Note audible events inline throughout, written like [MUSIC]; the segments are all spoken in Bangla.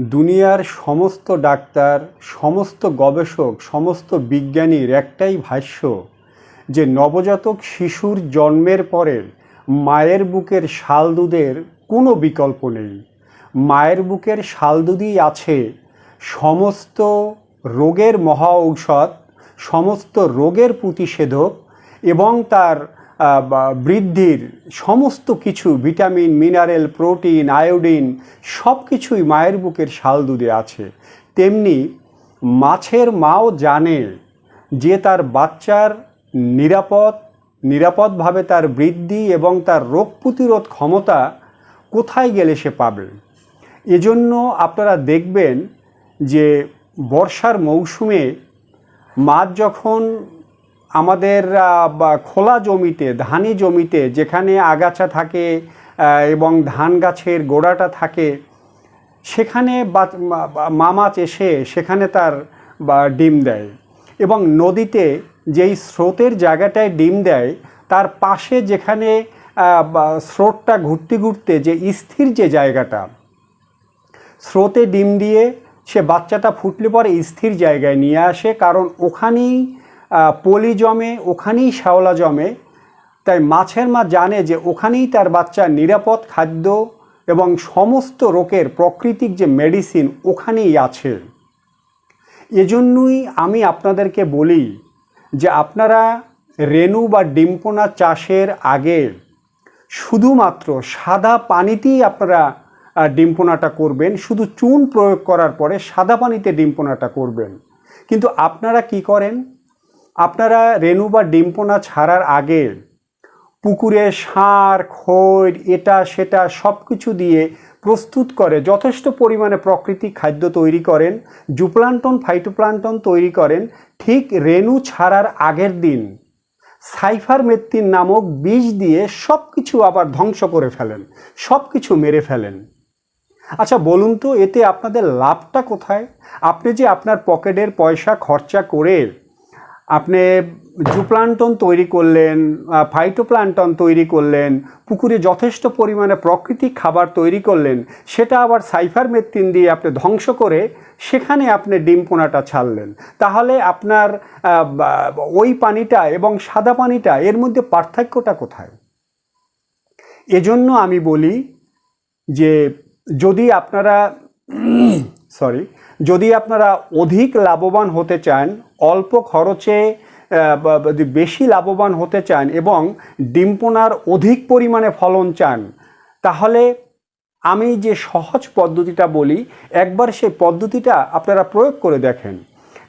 দুনিয়ার সমস্ত ডাক্তার, সমস্ত গবেষক, সমস্ত বিজ্ঞানীর একটাই ভাষ্য যে নবজাতক শিশুর জন্মের পরে মায়ের বুকের শাল দুধের কোনো বিকল্প নেই। মায়ের বুকের শাল দুধই আছে। সমস্ত রোগের মহা ঔষধ, সমস্ত রোগের প্রতিষেধক এবং তার বৃদ্ধির সমস্ত কিছু, ভিটামিন, মিনারেল, প্রোটিন, আয়োডিন সব কিছুই মায়ের বুকের শাল দুধে আছে। তেমনি মাছের মাও জানে যে তার বাচ্চার নিরাপদ, নিরাপদভাবে তার বৃদ্ধি এবং তার রোগ প্রতিরোধ ক্ষমতা কোথায় গেলে সে পাবে? এজন্য আপনারা দেখবেন যে বর্ষার মৌসুমে মাছ যখন আমাদের খোলা জমিতে, ধানি জমিতে যেখানে আগাছা থাকে এবং ধান গাছের গোড়াটা থাকে, সেখানে বা- মা- বা- মা মাছ এসে সেখানে তার, বা, ডিম দেয়। এবং নদীতে যেই স্রোতের জায়গাটায় ডিম দেয়, তার পাশে যেখানে স্রোতটা ঘুরতে ঘুরতে যে স্থির যে জায়গাটা, স্রোতে ডিম দিয়ে সে বাচ্চাটা ফুটলে পরে স্থির জায়গায় নিয়ে আসে, কারণ ওখানেই পলি জমে, ওখানেই শ্যাওলা জমে। তাই মাছের মা জানে যে ওখানেই তার বাচ্চা নিরাপদ খাদ্য এবং সমস্ত রোগের প্রাকৃতিক যে মেডিসিন ওখানেই আছে। এজন্যই আমি আপনাদেরকে বলি যে আপনারা রেনু বা ডিম্পোনা চাষের আগে শুধুমাত্র সাদা পানিতেই আপনারা ডিম্পোনাটা করবেন। শুধু চুন প্রয়োগ করার পরে সাদা পানিতে ডিম্পোনাটা করবেন। কিন্তু আপনারা কি করেন? আপনারা রেনু বা ডিম্পোনা ছাড়ার আগে পুকুরে সার, খৈর, এটা, সেটা সব কিছু দিয়ে প্রস্তুত করে যথেষ্ট পরিমাণে প্রাকৃতিক খাদ্য তৈরি করেন, জুপ্লান্টন, ফাইটোপ্লান্টন তৈরি করেন, ঠিক রেনু ছাড়ার আগের দিন সাইফার মেত্তিন নামক বীজ দিয়ে সব কিছু আবার ধ্বংস করে ফেলেন সব কিছু মেরে ফেলেন। আচ্ছা বলুন তো, এতে আপনাদের লাভটা কোথায়? আপনি যে আপনার পকেটের পয়সা খরচা করে আপনি জুপ্লান্টন তৈরি করলেন ফাইটোপ্লান্টন তৈরি করলেন, পুকুরে যথেষ্ট পরিমাণে প্রাকৃতিক খাবার তৈরি করলেন, সেটা আবার সাইফার মেত্তিন দিয়ে আপনি ধ্বংস করে সেখানে আপনি ডিম পোনাটা ছাড়লেন। তাহলে আপনার ওই পানিটা এবং সাদা পানিটা, এর মধ্যে পার্থক্যটা কোথায়? এজন্য আমি বলি যে যদি আপনারা [COUGHS] সরি যদি আপনারা অধিক লাভবান হতে চান, অল্প খরচে বেশি লাভবান হতে চান এবং ডিম্পোনার অধিক পরিমাণে ফলন চান, তাহলে আমি যে সহজ পদ্ধতিটা বলি, একবার সেই পদ্ধতিটা আপনারা প্রয়োগ করে দেখেন।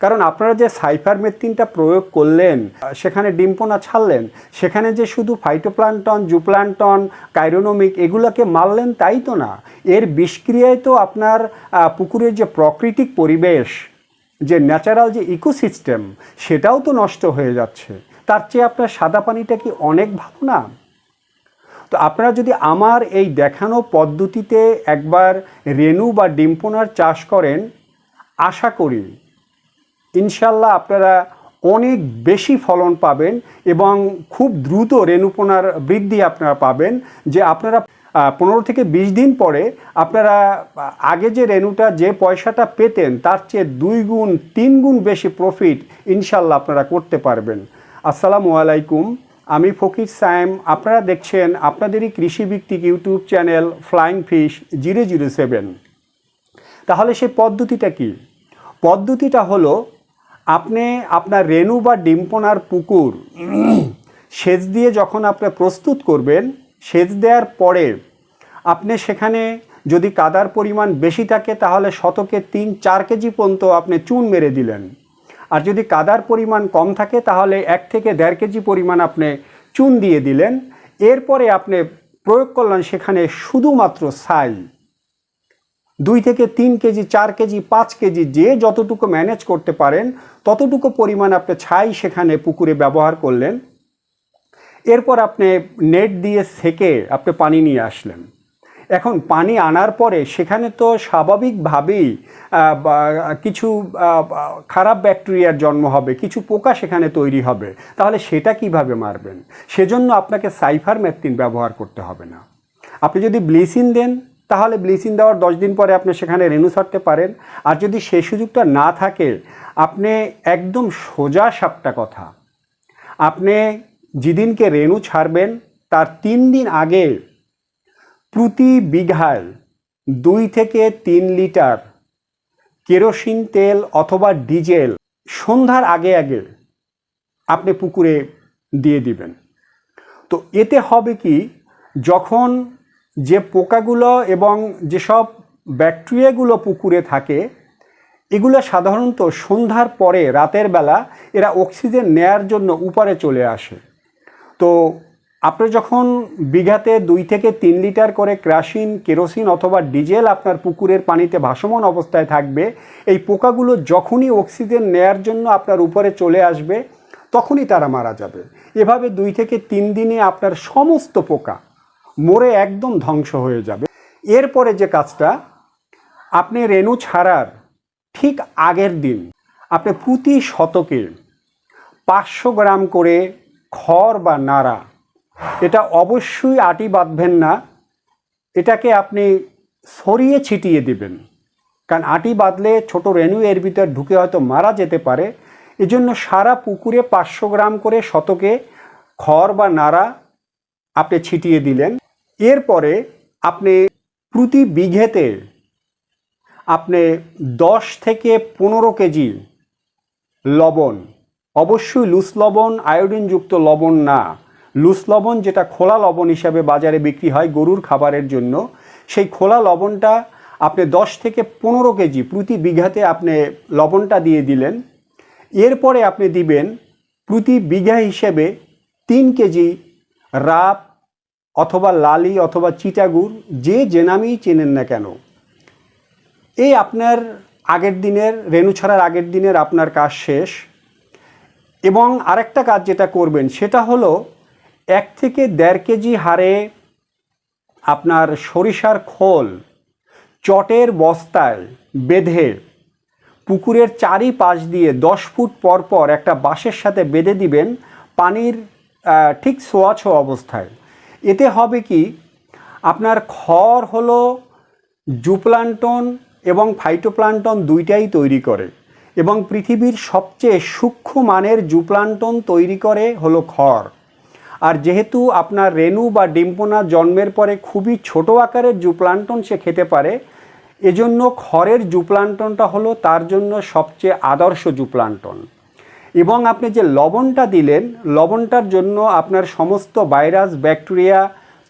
কারণ আপনারা যে সাইফার মেথিনটা প্রয়োগ করলেন সেখানে ডিম্পোনা ছাড়লেন, সেখানে যে শুধু ফাইটোপ্লান্টন, জুপ্লান্টন, কাইরোনোমিক এগুলোকে মারলেন তাই তো না? এর বিষক্রিয়ায় তো আপনার পুকুরের যে প্রাকৃতিক পরিবেশ, যে ন্যাচারাল যে ইকোসিস্টেম, সেটাও তো নষ্ট হয়ে যাচ্ছে। তার চেয়ে আপনার সাদা পানিটা কি অনেক ভালো না? তো আপনারা যদি আমার এই দেখানো পদ্ধতিতে একবার রেনু বা ডিম্পোনার চাষ করেন, আশা করি ইনশাল্লাহ আপনারা অনেক বেশি ফলন পাবেন এবং খুব দ্রুত রেণুপোনার বৃদ্ধি আপনারা পাবেন যে আপনারা পনেরো থেকে বিশ দিন পরে আপনারা আগে যে রেণুটা, যে পয়সাটা পেতেন, তার চেয়ে দুই গুণ, তিন গুণ বেশি প্রফিট ইনশাল্লাহ আপনারা করতে পারবেন। আসসালামু আলাইকুম, আমি ফকির সায়েম। আপনারা দেখছেন আপনাদেরই কৃষিভিত্তিক YouTube channel flying fish zero zero seven. তাহলে সেই পদ্ধতিটা কি? পদ্ধতিটা হলো আপনি আপনার রেণু বা ডিম্পনার পুকুর সেচ দিয়ে যখন আপনি প্রস্তুত করবেন, সেচ দেওয়ার পরে আপনি সেখানে যদি কাদার পরিমাণ বেশি থাকে, তাহলে শতকে তিন, চার কেজি পর্যন্ত আপনি চুন মেরে দিলেন। আর যদি কাদার পরিমাণ কম থাকে, তাহলে এক থেকে দেড় কেজি পরিমাণ আপনি চুন দিয়ে দিলেন। এরপরে আপনি প্রয়োগ করলেন সেখানে শুধুমাত্র ছাই দুই থেকে তিন কেজি, চার কেজি, পাঁচ কেজি যে যতটুকু ম্যানেজ করতে পারেন, ততটুকু পরিমাণ আপনি ছাই সেখানে পুকুরে ব্যবহার করলেন। এরপর আপনি নেট দিয়ে সেকে আপনি পানি নিয়ে আসলেন। এখন পানি আনার পরে সেখানে তো স্বাভাবিকভাবেই কিছু খারাপ ব্যাকটেরিয়ার জন্ম হবে, কিছু পোকা সেখানে তৈরি হবে। তাহলে সেটা কীভাবে মারবেন? সেজন্য আপনাকে সাইফার ম্যাথিন ব্যবহার করতে হবে না। আপনি যদি ব্লিচিন দেন তাহলে ব্লিচিং দেওয়ার দশ দিন পরে আপনি সেখানে রেনু ছাড়তে পারেন। আর যদি সেই সুযোগটা না থাকে, আপনি একদম সোজা সাপটা কথা। আপনি যেদিনকে রেনু ছাড়বেন, তার তিন দিন আগে প্রতি বিঘায় দুই থেকে তিন লিটার কেরোসিন তেল অথবা ডিজেল সন্ধ্যার আগে আগে আপনি পুকুরে দিয়ে দিবেন। তো এতে হবে কি, যখন যে পোকাগুলো এবং যেসব ব্যাকটেরিয়াগুলো পুকুরে থাকে, এগুলো সাধারণত সন্ধ্যার পরে, রাতের বেলা, এরা অক্সিজেন নেয়ার জন্য উপরে চলে আসে। তো আপনি যখন বিঘাতে দুই থেকে তিন লিটার করে ক্রাসিন, কেরোসিন অথবা ডিজেল আপনার পুকুরের পানিতে ভাসমান অবস্থায় থাকবে, এই পোকাগুলো যখনই অক্সিজেন নেয়ার জন্য আপনার উপরে চলে আসবে, তখনই তারা মারা যাবে। এভাবে দুই থেকে তিন দিনে আপনার সমস্ত পোকা মরে একদম ধ্বংস হয়ে যাবে। এরপরে যে কাজটা, আপনি রেণু ছাড়ার ঠিক আগের দিন আপনি প্রতি শতকে পাঁচশো গ্রাম করে খড় বা নাড়া, এটা অবশ্যই আটি বাঁধবেন না, এটাকে আপনি সরিয়ে ছিটিয়ে দিবেন। কারণ আটি বাঁধলে ছোট রেণু এর ভিতর ঢুকে হয়তো মারা যেতে পারে। এজন্য সারা পুকুরে পাঁচশো গ্রাম করে শতকে খড় বা নাড়া আপনি ছিটিয়ে দিলেন। এরপরে আপনি প্রতি বিঘেতে আপনি দশ থেকে পনেরো কেজি লবণ, অবশ্যই লুস লবণ, আয়োডিনযুক্ত লবণ না। লুস লবণ যেটা খোলা লবণ হিসাবে বাজারে বিক্রি হয় গরুর খাবারের জন্য, সেই খোলা লবণটা আপনি দশ থেকে পনেরো কেজি প্রতি বিঘাতে আপনি লবণটা দিয়ে দিলেন। এরপরে আপনি দিবেন প্রতি বিঘা হিসেবে তিন কেজি রাপ অথবা লালি অথবা চিটাগুড়, যে যে নামেই চেনেন না কেন এই আপনার আগের দিনের, রেণু ছাড়ার আগের দিনের আপনার কাজ শেষ। এবং আরেকটা কাজ যেটা করবেন, সেটা হলো এক থেকে দেড় কেজি হারে আপনার সরিষার খোল চটের বস্তায় বেঁধে পুকুরের চারি পাশ দিয়ে দশ ফুট পর পর একটা বাঁশের সাথে বেঁধে দিবেন পানির ঠিক ছোঁয়া অবস্থায়। এতে হবে কি? আপনার খড় হলো জুপ্লান্টন এবং ফাইটোপ্লান্টন দুইটাই তৈরি করে এবং পৃথিবীর সবচেয়ে সূক্ষ্ম মানের জুপ্লান্টন তৈরি করে হলো খড়। আর যেহেতু আপনার রেণু বা ডিম্পনা জন্মের পরে খুবই ছোট আকারের জুপ্লান্টন সে খেতে পারে, এজন্য খড়ের জুপ্লান্টনটা হলো তার জন্য সবচেয়ে আদর্শ জুপ্লান্টন। এবং আপনি যে লবণটা দিলেন, লবণটার জন্য আপনার সমস্ত ভাইরাস, ব্যাকটেরিয়া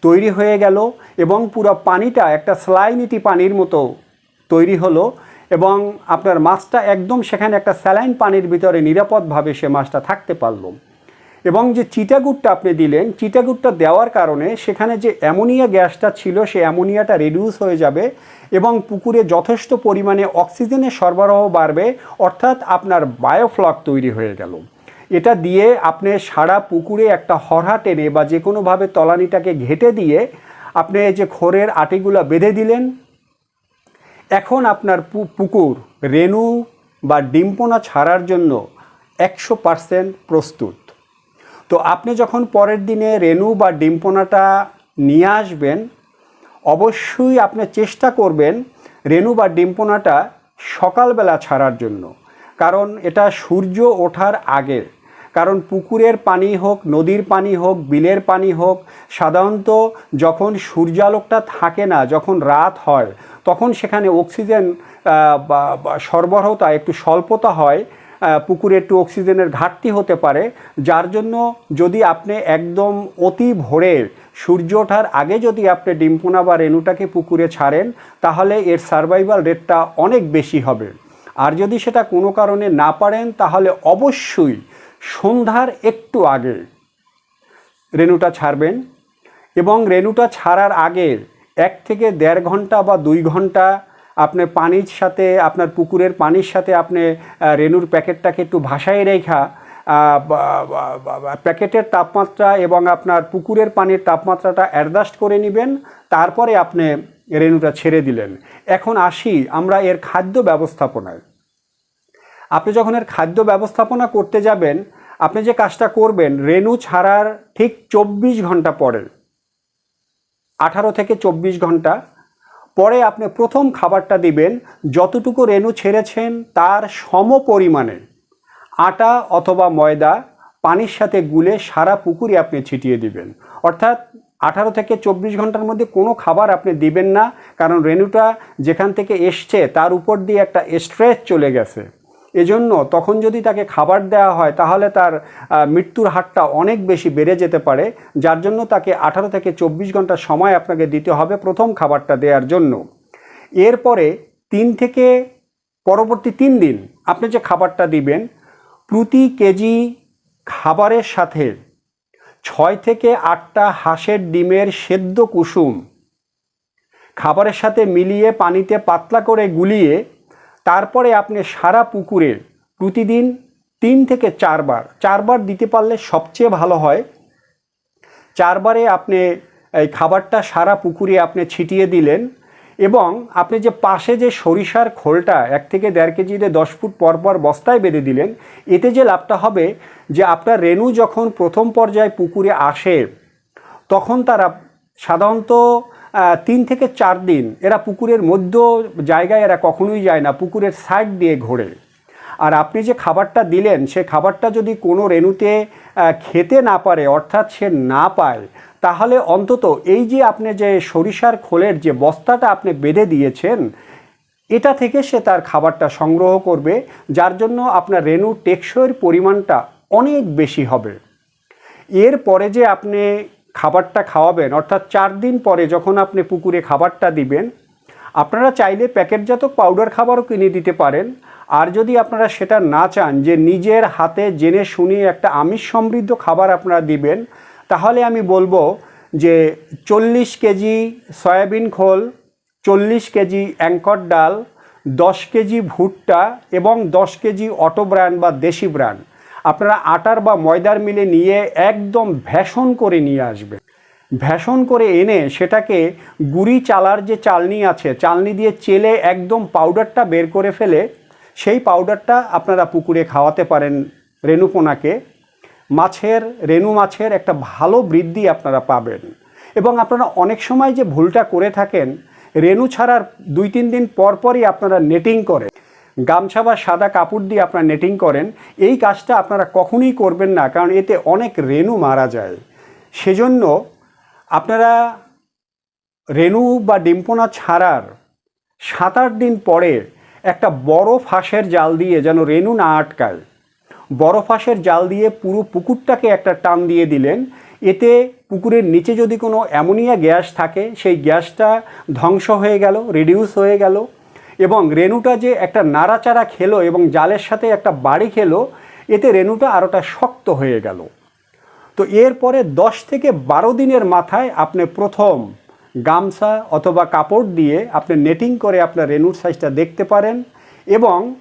তৈরি হয়ে গেল এবং পুরো পানিটা একটা স্লাইনিটি পানির মতো তৈরি হলো এবং আপনার মাছটা একদম সেখানে একটা স্যালাইন পানির ভিতরে নিরাপদভাবে সে মাছটা থাকতে পারল। এবং যে চিটাগুড়টা আপনি দিলেন, চিটাগুড়টা দেওয়ার কারণে সেখানে যে অ্যামোনিয়া গ্যাসটা ছিল সে অ্যামোনিয়াটা রিডিউস হয়ে যাবে এবং পুকুরে যথেষ্ট পরিমাণে অক্সিজেনের সরবরাহ বাড়বে, অর্থাৎ আপনার বায়োফ্লক তৈরি হয়ে গেল। এটা দিয়ে আপনি সারা পুকুরে একটা হরহা টেনে বা যে কোনোভাবে তলানিটাকে ঘেটে দিয়ে আপনি যে খোরের আটিগুলো বেঁধে দিলেন। এখন আপনার পুকুর, রেণু বা ডিম্পনা ছাড়ার জন্য একশো পারসেন্ট প্রস্তুত। তো আপনি যখন পরের দিনে রেণু বা ডিম্পনাটা নিয়ে আসবেন, অবশ্যই আপনি চেষ্টা করবেন রেণু বা ডিম্পনাটা সকালবেলা ছাড়ার জন্য। কারণ এটা সূর্য ওঠার আগে। কারণ পুকুরের পানি হোক, নদীর পানি হোক, বিলের পানি হোক, সাধারণত যখন সূর্যালোকটা থাকে না, যখন রাত হয়, তখন সেখানে অক্সিজেন সরবরাহটা একটু স্বল্পতা হয়। পুকুরে একটু অক্সিজেনের ঘাটতি হতে পারে, যার জন্য যদি আপনি একদম অতি ভোরে সূর্য ওঠার আগে যদি আপনি ডিম্পনা বা রেণুটাকে পুকুরে ছাড়েন, তাহলে এর সার্ভাইভাল রেটটা অনেক বেশি হবে। আর যদি সেটা কোনো কারণে না পারেন, তাহলে অবশ্যই সন্ধ্যার একটু আগে রেণুটা ছাড়বেন এবং রেণুটা ছাড়ার আগে এক থেকে দেড় ঘণ্টা বা দুই ঘণ্টা আপনি পানির সাথে, আপনার পুকুরের পানির সাথে আপনি রেণুর প্যাকেটটাকে একটু ভাসায় রেখা প্যাকেটের তাপমাত্রা এবং আপনার পুকুরের পানির তাপমাত্রাটা অ্যাডজাস্ট করে নেবেন, তারপরে আপনি রেণুটা ছেড়ে দিলেন। এখন আসি আমরা এর খাদ্য ব্যবস্থাপনায়। আপনি যখন এর খাদ্য ব্যবস্থাপনা করতে যাবেন, আপনি যে কাজটা করবেন, রেণু ছাড়ার ঠিক চব্বিশ ঘণ্টা পরে, আঠারো থেকে চব্বিশ ঘণ্টা পরে আপনি প্রথম খাবারটা দিবেন, যতটুকু রেণু ছেড়েছেন তার সম পরিমাণে। আটা অথবা ময়দা, পানির সাথে গুলে সারা পুকুরে আপনি ছিটিয়ে দিবেন। অর্থাৎ আঠারো থেকে চব্বিশ ঘণ্টার মধ্যে কোনো খাবার আপনি দিবেন না, কারণ রেণুটা যেখান থেকে এসছে তার উপর দিয়ে একটা স্ট্রেচ চলে গেছে। এজন্য তখন যদি তাকে খাবার দেওয়া হয়, তাহলে তার মৃত্যুর হারটা অনেক বেশি বেড়ে যেতে পারে। যার জন্য তাকে আঠারো থেকে চব্বিশ ঘণ্টা সময় আপনাকে দিতে হবে প্রথম খাবারটা দেওয়ার জন্য। এরপরে তিন থেকে, পরবর্তী তিন দিন আপনি যে খাবারটা দিবেন, প্রতি কেজি খাবারের সাথে ছয় থেকে আটটা হাঁসের ডিমের সেদ্ধ কুসুম, খাবারের সাথে মিলিয়ে পানিতে পাতলা করে গুলিয়ে তারপরে আপনি সারা পুকুরে প্রতিদিন তিন থেকে চারবার চারবার দিতে পারলে সবচেয়ে ভালো হয়। চারবারে আপনি এই খাবারটা সারা পুকুরে আপনি ছিটিয়ে দিলেন এবং আপনি যে পাশে যে সরিষার খোলটা এক থেকে দেড় কেজিতে দশ ফুট পর পর বস্তায় বেঁধে দিলেন, এতে যে লাভটা হবে যে আপনার রেণু যখন প্রথম পর্যায়ে পুকুরে আসে, তখন তারা সাধারণত তিন থেকে চার দিন এরা পুকুরের মধ্য জায়গায় এরা কখনোই যায় না, পুকুরের সাইড দিয়ে ঘোরে। আর আপনি যে খাবারটা দিলেন, সে খাবারটা যদি কোনো রেণুতে খেতে না পারে, অর্থাৎ সে না পায়, তাহলে অন্তত এই যে আপনি যে সরিষার খোলের যে বস্তাটা আপনি বেঁধে দিয়েছেন, এটা থেকে সে তার খাবারটা সংগ্রহ করবে, যার জন্য আপনার রেণু টেকসইয়ের পরিমাণটা অনেক বেশি হবে। এরপরে যে আপনি খাবারটা খাওয়াবেন, অর্থাৎ চার দিন পরে যখন আপনি পুকুরে খাবারটা দিবেন, আপনারা চাইলে প্যাকেটজাত পাউডার খাবারও কিনে দিতে পারেন। আর যদি আপনারা সেটা না চান, যে নিজের হাতে জেনে শুনে একটা আমিষ সমৃদ্ধ খাবার আপনারা দিবেন, তাহলে আমি বলব যে চল্লিশ কেজি সয়াবিন খোল, চল্লিশ কেজি অ্যাঙ্কর ডাল, দশ কেজি ভুট্টা এবং দশ কেজি অটো ব্র্যান্ড বা দেশি ব্র্যান্ড। আপনারা আটার বা ময়দার মিলে নিয়ে একদম ভ্যাসন করে নিয়ে আসবে ভ্যাসন করে এনে সেটাকে গুড়ি চালার যে চালনি আছে, চালনি দিয়ে চেলে একদম পাউডারটা বের করে ফেলে, সেই পাউডারটা আপনারা পুকুরে খাওয়াতে পারেন রেণুপোনাকে। মাছের, রেণু মাছের একটা ভালো বৃদ্ধি আপনারা পাবেন। এবং আপনারা অনেক সময় যে ভুলটা করে থাকেন, রেণু ছাড়ার দুই তিন দিন পর পরই আপনারা নেটিং করেন। গামছা বা সাদা কাপড় দিয়ে আপনারা নেটিং করেন, এই কাজটা আপনারা কখনোই করবেন না, কারণ এতে অনেক রেণু মারা যায়। সেজন্য আপনারা রেণু বা ডিম্পনা ছাড়ার সাত আট দিন পরে একটা বড় ফাঁসের জাল দিয়ে যেন রেণু না আটকায় বড় ফাঁসের জাল দিয়ে পুরো পুকুরটাকে একটা টান দিয়ে দিলেন। এতে পুকুরের নিচে যদি কোনো অ্যামোনিয়া গ্যাস থাকে, সেই গ্যাসটা ধ্বংস হয়ে গেল রিডিউস হয়ে গেল। এবং রেণুটা যে একটা নাড়াচাড়া খেলো এবং জালের সাথে একটা বাড়ি খেলো, এতে রেণুটা আরোটা শক্ত হয়ে গেল। তো এরপরে দশ থেকে বারো দিনের মাথায় আপনি প্রথম গামছা অথবা কাপড় দিয়ে আপনি নেটিং করে আপনার রেণুর সাইজটা দেখতে পারেন এবং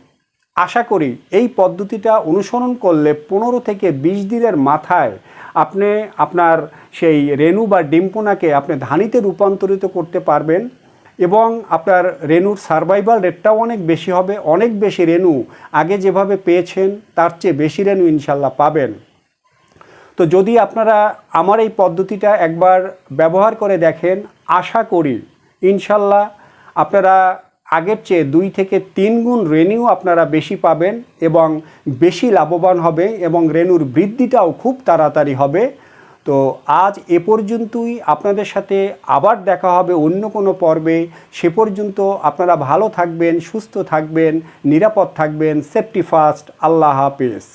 আশা করি এই পদ্ধতিটা অনুসরণ করলে পনেরো থেকে বিশ দিনের মাথায় আপনি আপনার সেই রেণু বা ডিম্পোনাকে আপনি ধানিতে রূপান্তরিত করতে পারবেন। এবং আপনার রেনুর সার্ভাইভাল রেটটাও অনেক বেশি হবে, অনেক বেশি রেণু আগে যেভাবে পেয়েছেন, তার চেয়ে বেশি রেনু ইনশাল্লাহ পাবেন। তো যদি আপনারা আমার এই পদ্ধতিটা একবার ব্যবহার করে দেখেন, আশা করি ইনশাল্লাহ আপনারা আগের চেয়ে দুই থেকে তিন গুণ রেনিউ আপনারা বেশি পাবেন এবং বেশি লাভবান হবে এবং রেনুর বৃদ্ধিটাও খুব তাড়াতাড়ি হবে। তো আজ এ পর্যন্তই। আপনাদের সাথে আবার দেখা হবে অন্য কোনো পর্বে। সে পর্যন্ত আপনারা ভালো থাকবেন, সুস্থ থাকবেন, নিরাপদ থাকবেন। সেফটি ফার্স্ট আল্লাহ হাফেজ।